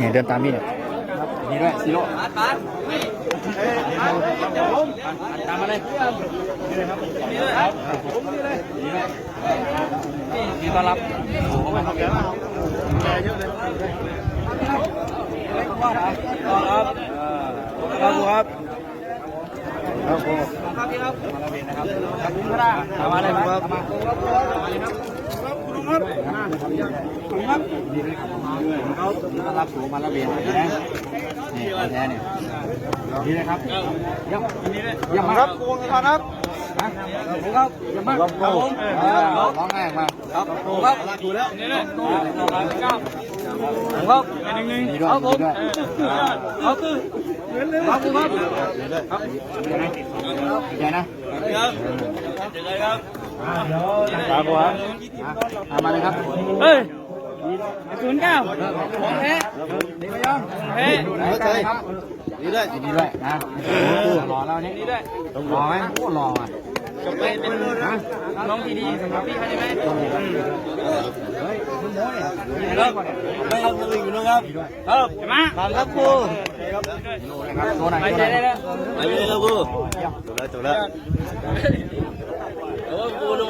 เนี่ยเดินตามพี่เนี่ยนี่ด้วยซีโร่ตามมาเลยนี่ต้อนรับโอ้โหมาครับครับครับครับครับผมครับพี่ครับมาเลยนะครับครับคุณพระตามาเลยครับมามาเลยครับ ครับครับนี่เลยเขาต้อนรับสู่มาละเบียนนะนี่แท้เนี่ยนี่เลยครับยี่ยมเยี่ยมาครับคุณครับผมครับยี่ยมาครับผมร้องไห้มาครับผมครับดูแล้วนี่เลยครับครับหนึ่งหนึ่งครับผมครับคือครับครับครับใหญ่นะครับ ครับผมทำมาเลยครับ เฮ้ยศูนย์เก้าของแท้ดีไหมยังเฮ้ยใช่ครับดีด้วยดีด้วยนะรอแล้วนี่ดีด้วยรอไหมโอ้รออะจะไปเป็นน้องที่ดีสำหรับพี่เขาใช่ไหมเฮ้ยคุณโม้เนี่ยครับไม่ครับมืออยู่นะครับครับมาตามครับครูตัวไหนไปตัวใจไหนได้แล้วไปเลยครับกูจบแล้วจบแล้ว โอ้กูดู